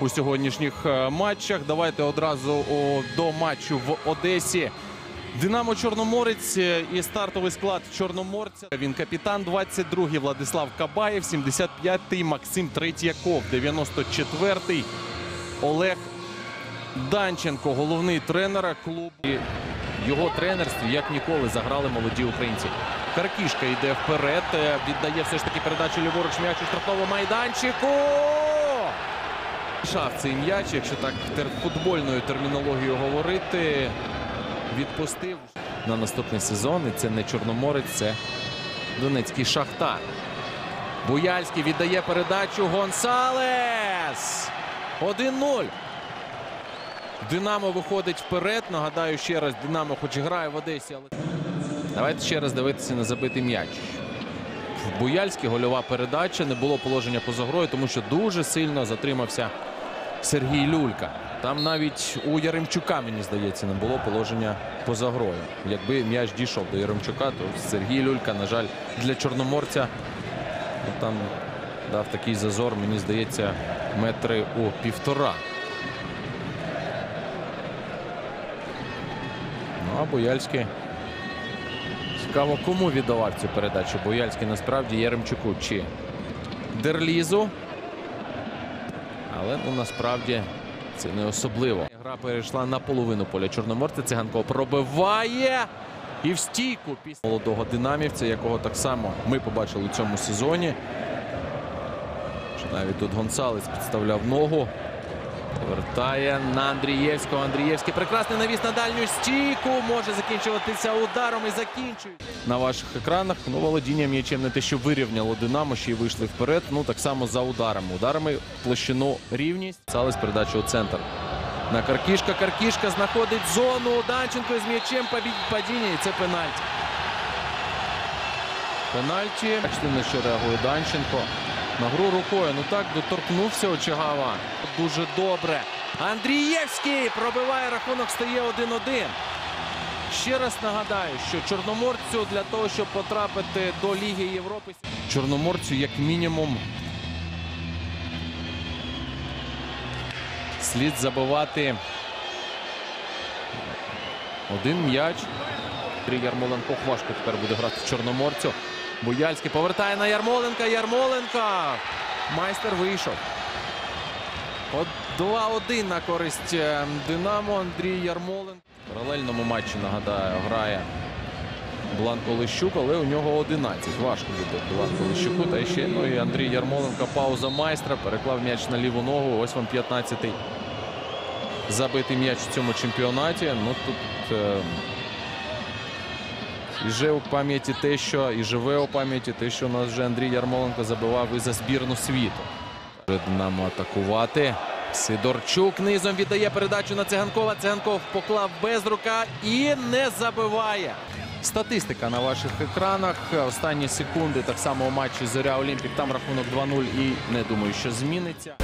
у сьогоднішніх е, матчах. Давайте одразу до матчу в Одесі. Динамо Чорноморець е, і стартовий склад Чорноморця. Він капітан 22-й Владислав Кабаєв, 75-й Максим Третьяков, 94-й Олег Данченко, головний тренер клубу. Його тренерстві як ніколи заграли молоді українці. Каркішка йде вперед, е, віддає все ж таки передачу ліворуч м'яч у штрафному майданчику. Шав цей м'яч, якщо так футбольною термінологією говорити, відпустив на наступний сезон. І це не Чорноморець, це Донецький Шахтар. Буяльський віддає передачу Гонсалес. 1-0. Динамо виходить вперед. Нагадаю ще раз, Динамо хоч грає в Одесі, але давайте ще раз дивитися на забитий м'яч. В Буяльській гольова передача. Не було положення поза грою, тому що дуже сильно затримався Сергій Люлька. Там навіть у Яремчука, мені здається, не було положення поза грою. Якби м'яч дійшов до Яремчука, то Сергій Люлька, на жаль, для Чорноморця ну, там дав такий зазор, мені здається, метри у півтора. Ну, а Бояльський. Цікаво, кому віддавав цю передачу. Бояльський насправді Яремчуку чи Дерлізу. Але ну насправді це не особливо. Гра перейшла на половину поля Чорноморця. Циганко пробиває і в стійку після молодого динамівця, якого так само ми побачили у цьому сезоні. Навіть тут Гонсалес підставляв ногу. Повертає на Андрієвського. Андрієвський прекрасний навіс на дальню стійку. Може закінчуватися ударом і закінчує. На ваших екранах ну, володіння м'ячем не те, що вирівняло Динамо, ще й вийшли вперед. Ну так само за ударами. Ударами площину рівність. Салис передача у центр. На Каркішка. Каркішка знаходить зону. Данченко з м'ячем падіння. І це пенальті. Пенальті. Бачите, на що реагує Данченко. На гру рукою. Ну так доторкнувся Очагава. Дуже добре. Андрієвський пробиває рахунок, стає 1-1. Ще раз нагадаю, що Чорноморцю для того, щоб потрапити до Ліги Європи, Чорноморцю як мінімум слід забивати один м'яч. Ярмоленко важко тепер буде грати в Чорноморцю. Буяльський повертає на Ярмоленка. Ярмоленка. Майстер вийшов. 2-1 на користь е, Динамо. Андрій Ярмоленко. В паралельному матчі, нагадаю, грає Бланко Лищук, але у нього 11. Важко буде Бланко Лищуку. Та ще ну і Андрій Ярмоленко. Пауза майстра. Переклав м'яч на ліву ногу. Ось вам 15-й забитий м'яч у цьому чемпіонаті. Ну тут е, і же у пам'яті те, що і живе у пам'яті те, що у нас вже Андрій Ярмоленко забивав і за збірну світу. Динамо атакувати. Сидорчук низом віддає передачу на Циганкова. Циганков поклав без рука і не забиває. Статистика на ваших екранах. Останні секунди так само у матчі Зоря Олімпік. Там рахунок 2-0 і не думаю, що зміниться.